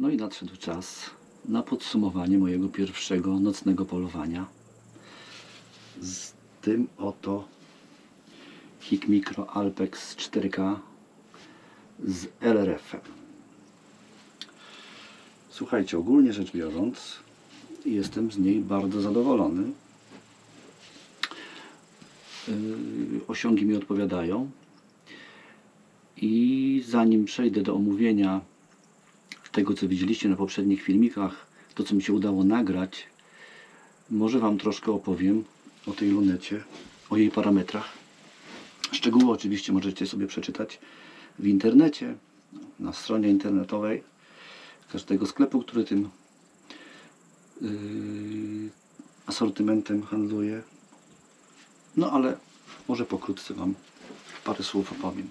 No i nadszedł czas na podsumowanie mojego pierwszego nocnego polowania z tym oto Hik Micro Alpex 4K z LRF-em. Słuchajcie, ogólnie rzecz biorąc, jestem z niej bardzo zadowolony. Yy, Osiągi mi odpowiadają. I zanim przejdę do omówienia tego, co widzieliście na poprzednich filmikach, to co mi się udało nagrać, może Wam troszkę opowiem o tej lunecie, o jej parametrach. Szczegóły oczywiście możecie sobie przeczytać w internecie, na stronie internetowej każdego sklepu, który tym yy, asortymentem handluje. No ale może pokrótce Wam parę słów opowiem.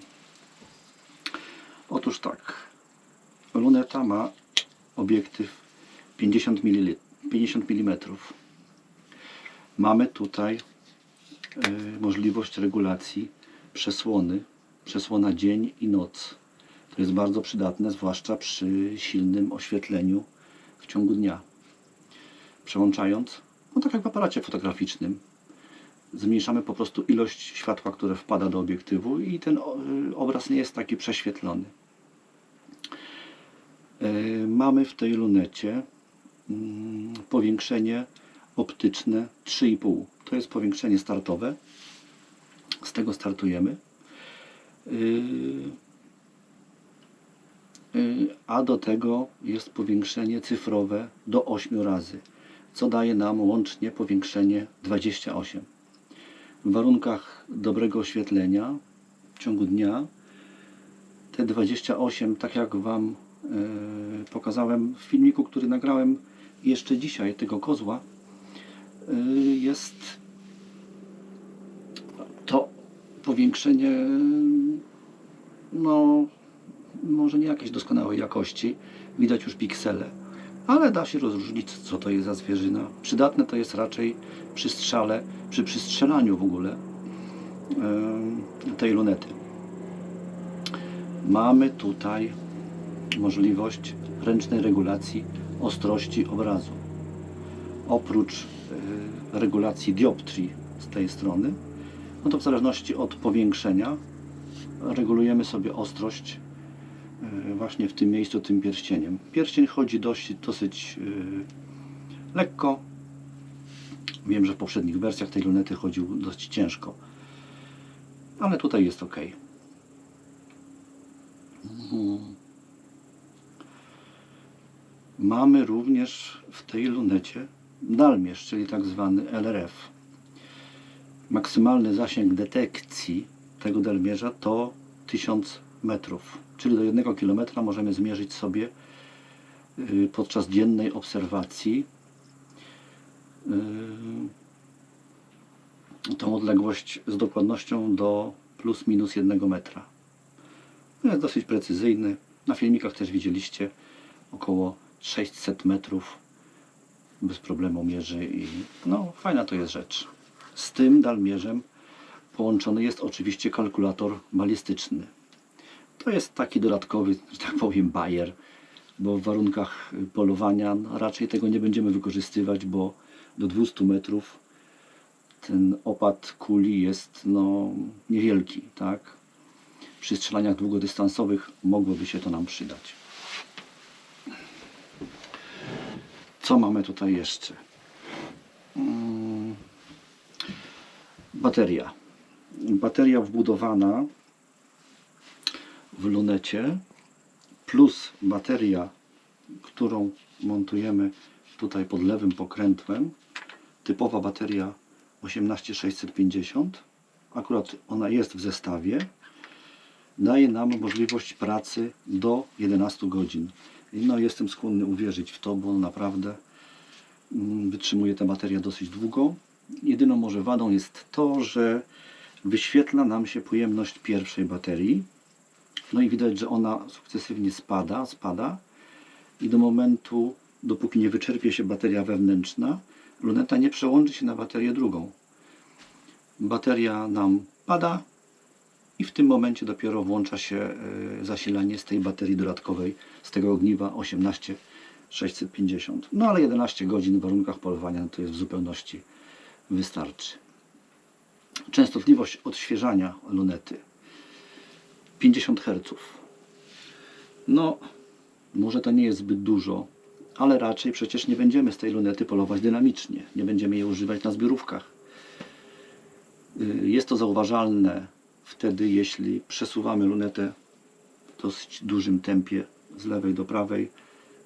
Otóż tak, luneta ma obiektyw 50 mm. 50 mm. Mamy tutaj y, możliwość regulacji przesłony, przesłona dzień i noc. To jest bardzo przydatne, zwłaszcza przy silnym oświetleniu w ciągu dnia. Przełączając, no tak jak w aparacie fotograficznym, zmniejszamy po prostu ilość światła, które wpada do obiektywu i ten y, obraz nie jest taki prześwietlony. E, Mamy w tej lunecie mm, powiększenie optyczne 3,5. To jest powiększenie startowe. Z tego startujemy. Yy, yy, A do tego jest powiększenie cyfrowe do 8 razy, co daje nam łącznie powiększenie 28. W warunkach dobrego oświetlenia w ciągu dnia te 28, tak jak Wam e, pokazałem w filmiku, który nagrałem jeszcze dzisiaj, tego kozła, e, jest to powiększenie, no, może nie jakiejś doskonałej jakości, widać już piksele, ale da się rozróżnić, co to jest za zwierzyna. Przydatne to jest raczej przy strzale, przy przystrzelaniu w ogóle e, tej lunety. Mamy tutaj możliwość ręcznej regulacji ostrości obrazu. Oprócz y, regulacji dioptrii z tej strony, no to w zależności od powiększenia regulujemy sobie ostrość y, właśnie w tym miejscu tym pierścieniem. Pierścień chodzi dość, dosyć y, lekko. Wiem, że w poprzednich wersjach tej lunety chodził dość ciężko, ale tutaj jest ok. Mhm. Mamy również w tej lunecie dalmierz, czyli tak zwany LRF. Maksymalny zasięg detekcji tego dalmierza to 1000 metrów, czyli do 1 km możemy zmierzyć sobie y, podczas dziennej obserwacji y, tą odległość z dokładnością do plus minus 1 metra. No Jest dosyć precyzyjny. Na filmikach też widzieliście około 600 metrów bez problemu mierzy i no fajna to jest rzecz. Z tym dalmierzem połączony jest oczywiście kalkulator balistyczny. To jest taki dodatkowy, że tak powiem, bajer, bo w warunkach polowania raczej tego nie będziemy wykorzystywać, bo do 200 metrów ten opad kuli jest no, niewielki, tak? przy strzelaniach długodystansowych mogłoby się to nam przydać. Co mamy tutaj jeszcze? Mm, Bateria. Bateria wbudowana w lunecie plus bateria, którą montujemy tutaj pod lewym pokrętłem. Typowa bateria 18650. Akurat ona jest w zestawie daje nam możliwość pracy do 11 godzin. I No, jestem skłonny uwierzyć w to, bo naprawdę mm, wytrzymuje ta bateria dosyć długo. Jedyną może wadą jest to, że wyświetla nam się pojemność pierwszej baterii. No i widać, że ona sukcesywnie spada, spada i do momentu, dopóki nie wyczerpie się bateria wewnętrzna, luneta nie przełączy się na baterię drugą. Bateria nam pada, i w tym momencie dopiero włącza się e, zasilanie z tej baterii dodatkowej, z tego ogniwa 18650. No ale 11 godzin w warunkach polowania to jest w zupełności wystarczy. Częstotliwość odświeżania lunety 50 Hz. No, może to nie jest zbyt dużo, ale raczej przecież nie będziemy z tej lunety polować dynamicznie. Nie będziemy jej używać na zbiorówkach. Y, Jest to zauważalne wtedy, jeśli przesuwamy lunetę w dosyć dużym tempie z lewej do prawej,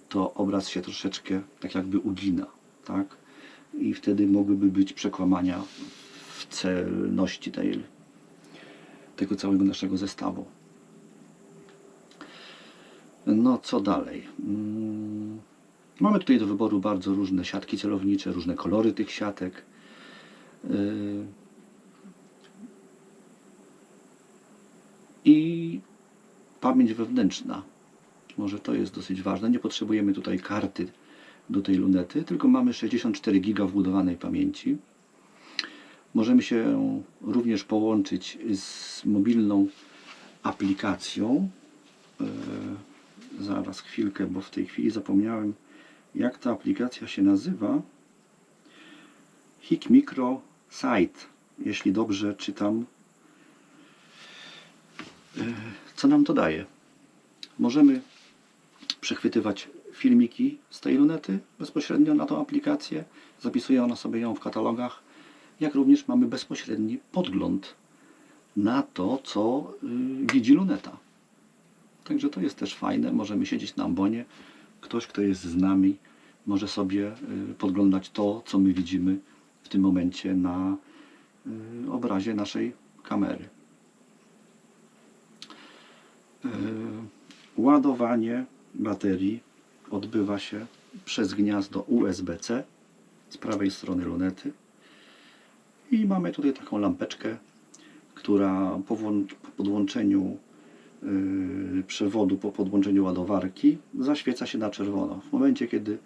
to obraz się troszeczkę tak jakby ugina, tak? I wtedy mogłyby być przekłamania w celności tej, tego całego naszego zestawu. No co dalej? Mm, Mamy tutaj do wyboru bardzo różne siatki celownicze, różne kolory tych siatek. I pamięć wewnętrzna. Może to jest dosyć ważne. Nie potrzebujemy tutaj karty do tej lunety, tylko mamy 64 GB wbudowanej pamięci. Możemy się również połączyć z mobilną aplikacją. Yy, zaraz chwilkę, bo w tej chwili zapomniałem, jak ta aplikacja się nazywa. Hik Micro Site, jeśli dobrze czytam. Yy, Co nam to daje? Możemy przechwytywać filmiki z tej lunety bezpośrednio na tą aplikację. Zapisuje ona sobie ją w katalogach. Jak również mamy bezpośredni podgląd na to, co yy, widzi luneta. Także to jest też fajne. Możemy siedzieć na ambonie. Ktoś, kto jest z nami, może sobie y, podglądać to, co my widzimy w tym momencie na y, obrazie naszej kamery. Y, Ładowanie baterii odbywa się przez gniazdo USB-C z prawej strony lunety. I mamy tutaj taką lampeczkę, która po, podłączeniu yy, przewodu, po podłączeniu ładowarki zaświeca się na czerwono. W momencie, kiedy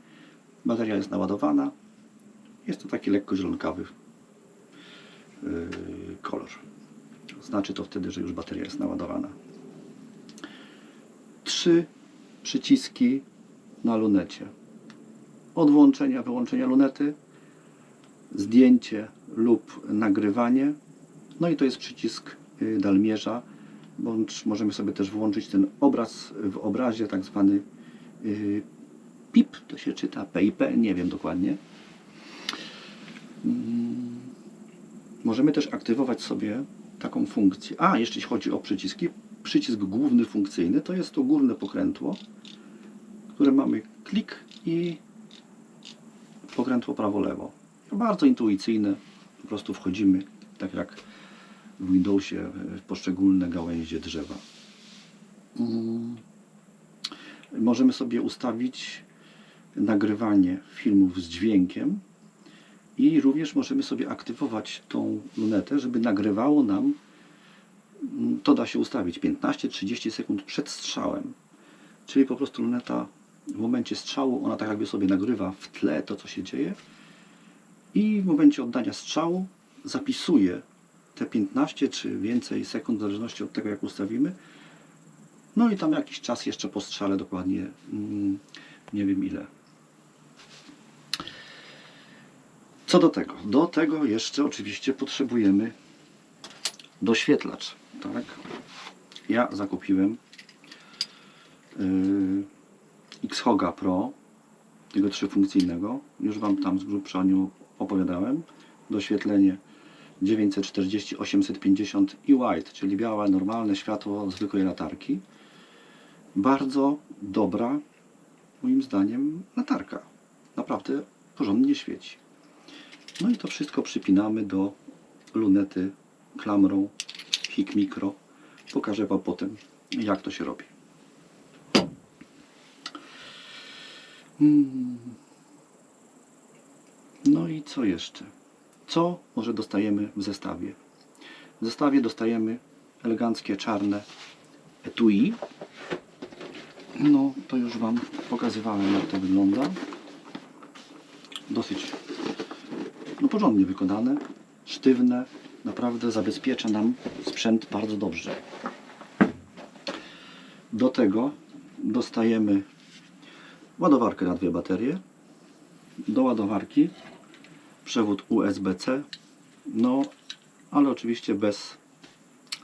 bateria jest naładowana, jest to taki lekko zielonkawy yy, kolor. Znaczy to wtedy, że już bateria jest naładowana. Trzy przyciski na lunecie. Od włączenia, wyłączenia lunety, zdjęcie lub nagrywanie. No i to jest przycisk y, dalmierza, bądź możemy sobie też włączyć ten obraz w obrazie, tak zwany y, PIP, to się czyta PIP, nie wiem dokładnie. Mm, Możemy też aktywować sobie taką funkcję. A, jeśli chodzi o przyciski, przycisk główny funkcyjny to jest to górne pokrętło, które mamy klik i pokrętło prawo-lewo. Bardzo intuicyjne, po prostu wchodzimy tak jak w Windowsie w poszczególne gałęzie drzewa. Mm. Możemy sobie ustawić nagrywanie filmów z dźwiękiem i również możemy sobie aktywować tą lunetę, żeby nagrywało nam, to da się ustawić 15-30 sekund przed strzałem. Czyli po prostu luneta w momencie strzału, ona tak jakby sobie nagrywa w tle to, co się dzieje i w momencie oddania strzału zapisuje te 15 czy więcej sekund, w zależności od tego, jak ustawimy. No i tam jakiś czas jeszcze po strzale, dokładnie mm, nie wiem ile. Co do tego? Do tego jeszcze oczywiście potrzebujemy doświetlacz. Tak? Ja zakupiłem yy, Xhoga Pro, tego trzyfunkcyjnego. Już Wam tam z grubsza o nim opowiadałem. Doświetlenie 940, 850 i white, czyli białe, normalne światło zwykłej latarki. Bardzo dobra, moim zdaniem, latarka. Naprawdę porządnie świeci. No i to wszystko przypinamy do lunety klamrą Hik Micro. Pokażę Wam potem, jak to się robi. Mm. No i co jeszcze? Co może dostajemy w zestawie? W zestawie dostajemy eleganckie czarne etui. No, to już Wam pokazywałem, jak to wygląda. Dosyć no, porządnie wykonane, sztywne, naprawdę zabezpiecza nam sprzęt bardzo dobrze. Do tego dostajemy ładowarkę na dwie baterie. Do ładowarki przewód USB-C. No, ale oczywiście bez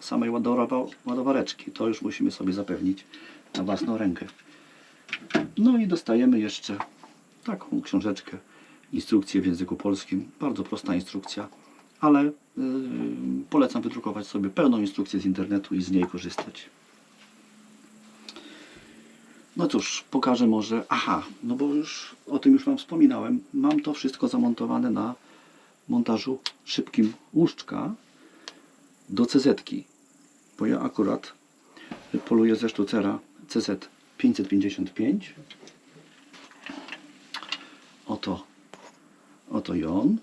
samej ładowa- ładowareczki. To już musimy sobie zapewnić na własną rękę. No i dostajemy jeszcze taką książeczkę, instrukcję w języku polskim. Bardzo prosta instrukcja, ale yy, polecam wydrukować sobie pełną instrukcję z internetu i z niej korzystać. No cóż, pokażę może. Aha, no bo już o tym już Wam wspominałem. Mam to wszystko zamontowane na montażu szybkim łuszczka do CZ-ki. Bo ja akurat poluję ze sztucera CZ 555. Oto, oto i on.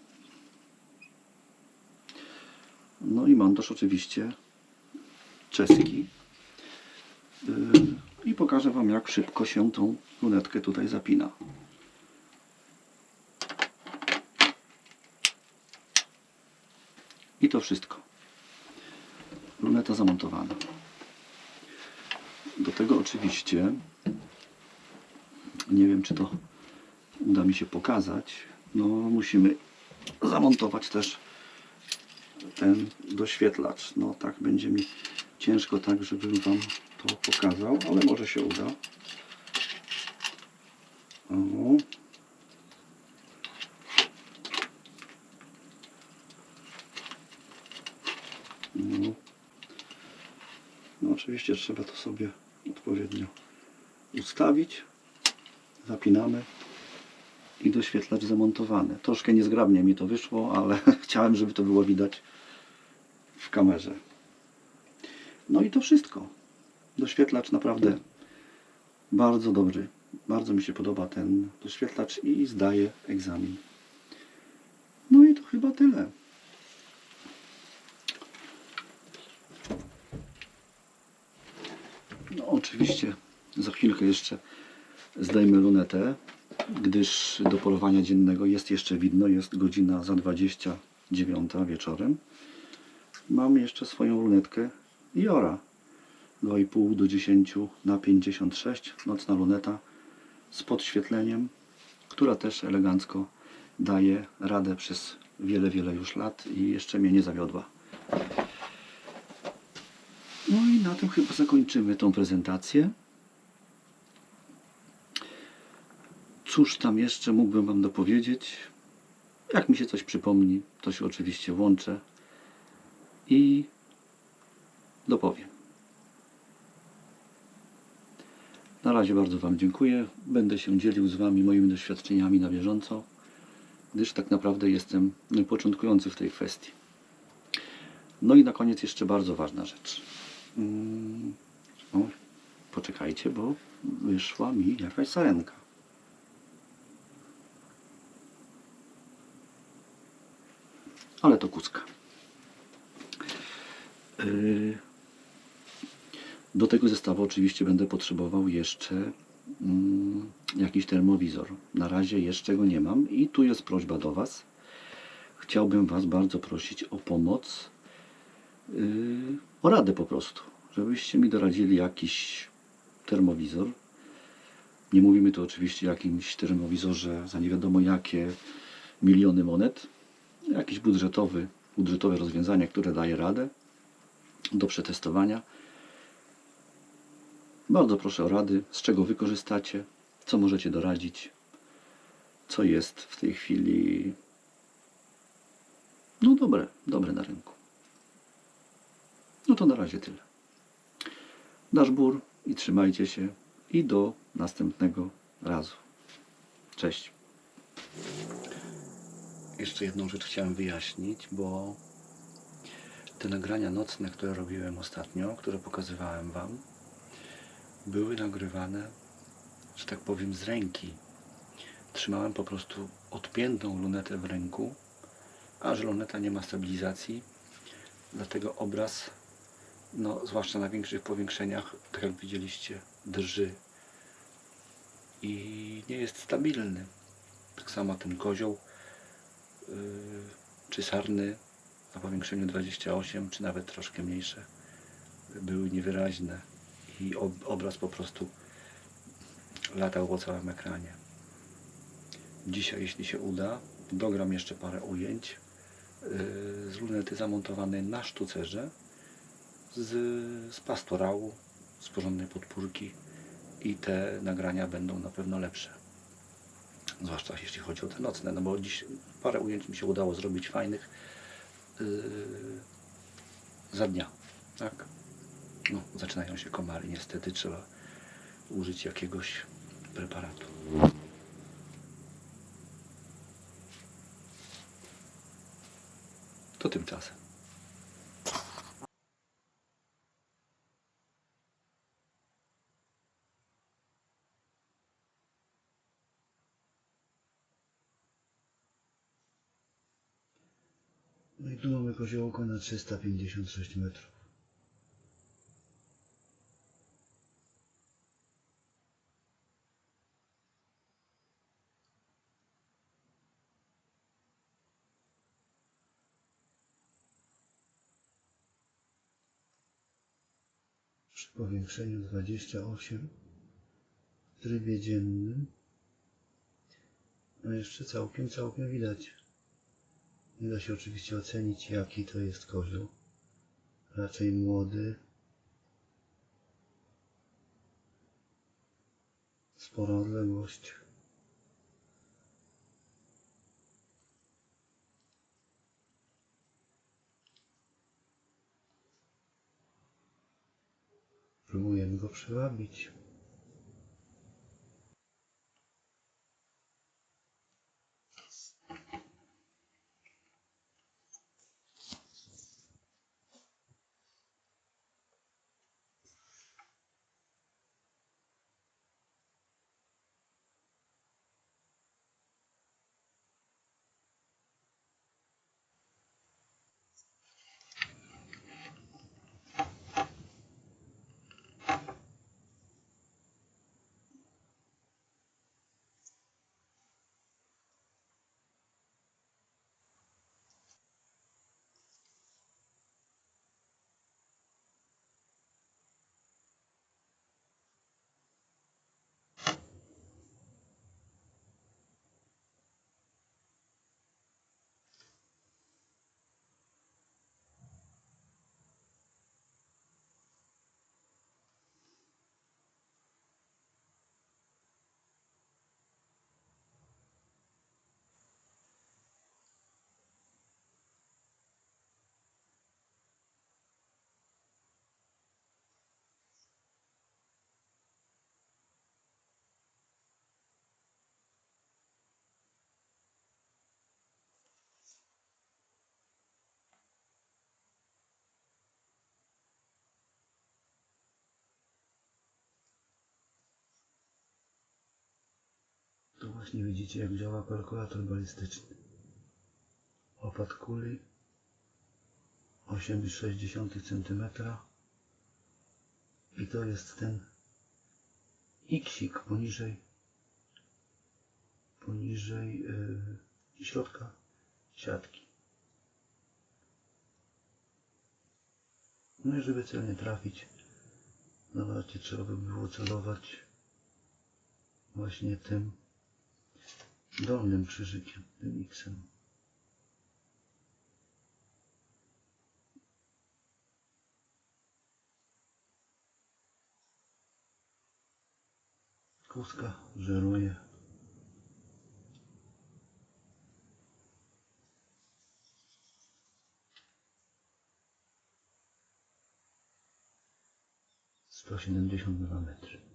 No i montaż oczywiście czeski. Yy, I pokażę Wam, jak szybko się tą lunetkę tutaj zapina. I to wszystko. Luneta zamontowana. Do tego oczywiście nie wiem, czy to uda mi się pokazać. No, musimy zamontować też ten doświetlacz. No, tak będzie mi ciężko, tak, żebym Wam to pokazał, ale może się uda. O. No. no oczywiście trzeba to sobie odpowiednio ustawić. Zapinamy i doświetlacz zamontowany. Troszkę niezgrabnie mi to wyszło, ale chciałem, żeby to było widać w kamerze. No i to wszystko. Doświetlacz naprawdę bardzo dobry. Bardzo mi się podoba ten doświetlacz i zdaje egzamin. No i to chyba tyle. No oczywiście za chwilkę jeszcze zdejmę lunetę, gdyż do polowania dziennego jest jeszcze widno, jest godzina za 29 wieczorem. Mam jeszcze swoją lunetkę Jora 2,5 do 10 na 56 nocna luneta z podświetleniem, która też elegancko daje radę przez wiele, wiele już lat i jeszcze mnie nie zawiodła. No i na tym chyba zakończymy tą prezentację. Cóż tam jeszcze mógłbym Wam dopowiedzieć? Jak mi się coś przypomni, to się oczywiście włączę i dopowiem. Na razie bardzo Wam dziękuję. Będę się dzielił z Wami moimi doświadczeniami na bieżąco, gdyż tak naprawdę jestem początkujący w tej kwestii. No i na koniec jeszcze bardzo ważna rzecz. Mm, O, poczekajcie, bo wyszła mi jakaś sarenka. Ale to kuska. Yy, Do tego zestawu oczywiście będę potrzebował jeszcze mm, jakiś termowizor. Na razie jeszcze go nie mam i tu jest prośba do Was. Chciałbym Was bardzo prosić o pomoc, yy, o radę po prostu, żebyście mi doradzili jakiś termowizor. Nie mówimy tu oczywiście o jakimś termowizorze za nie wiadomo jakie miliony monet. Jakiś budżetowy, budżetowe rozwiązanie, które daje radę do przetestowania. Bardzo proszę o rady, z czego wy korzystacie, co możecie doradzić, co jest w tej chwili no dobre, dobre na rynku. No to na razie tyle. Dasz bór i trzymajcie się i do następnego razu. Cześć. Jeszcze jedną rzecz chciałem wyjaśnić, bo te nagrania nocne, które robiłem ostatnio, które pokazywałem Wam, były nagrywane, że tak powiem, z ręki. Trzymałem po prostu odpiętą lunetę w ręku, a że luneta nie ma stabilizacji, dlatego obraz, no, zwłaszcza na większych powiększeniach, tak jak widzieliście, drży i nie jest stabilny. Tak samo ten kozioł czy sarny na powiększeniu 28 czy nawet troszkę mniejsze były niewyraźne i ob- obraz po prostu latał po całym ekranie. Dzisiaj, jeśli się uda, dogram jeszcze parę ujęć yy, z lunety zamontowanej na sztucerze z, z pastorału, z porządnej podpórki i te nagrania będą na pewno lepsze. Zwłaszcza jeśli chodzi o te nocne, no bo dziś parę ujęć mi się udało zrobić fajnych yy, za dnia, tak? No, zaczynają się komary, niestety trzeba użyć jakiegoś preparatu. To tymczasem. No i tu mamy koziołko na 356 metrów. Przy powiększeniu 28 w trybie dziennym no jeszcze całkiem, całkiem widać nie da się oczywiście ocenić, jaki to jest kozioł. Raczej młody. Spora odległość. Próbujemy go przewabić. Tu właśnie widzicie, jak działa kalkulator balistyczny. Opad kuli 8,6 cm i to jest ten xik poniżej poniżej yy, środka siatki. No i żeby celnie trafić, zobaczcie, trzeba by było celować właśnie tym dolnym krzyżykiem, tym X-em. Kuska żeruje. Sto siedemdziesiąt dwa metry.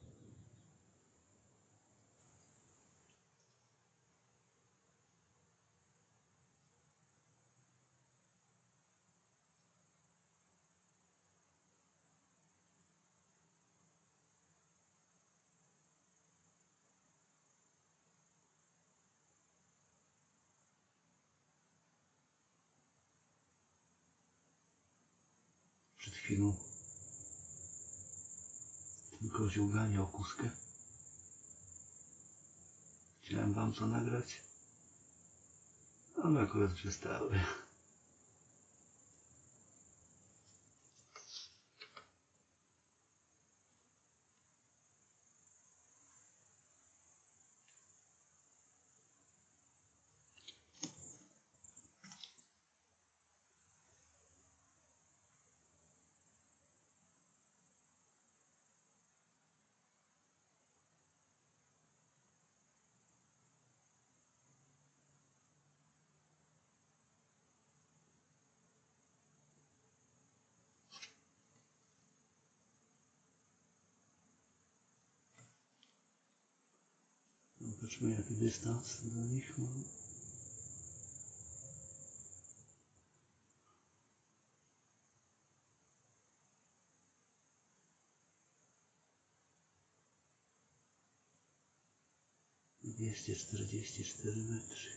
Przed chwilą tylko ziłganie o kuskę. Chciałem wam co nagrać, ale akurat przestały. Zobaczmy jaki dystans do nich mam. Dwieście czterdzieści cztery metry.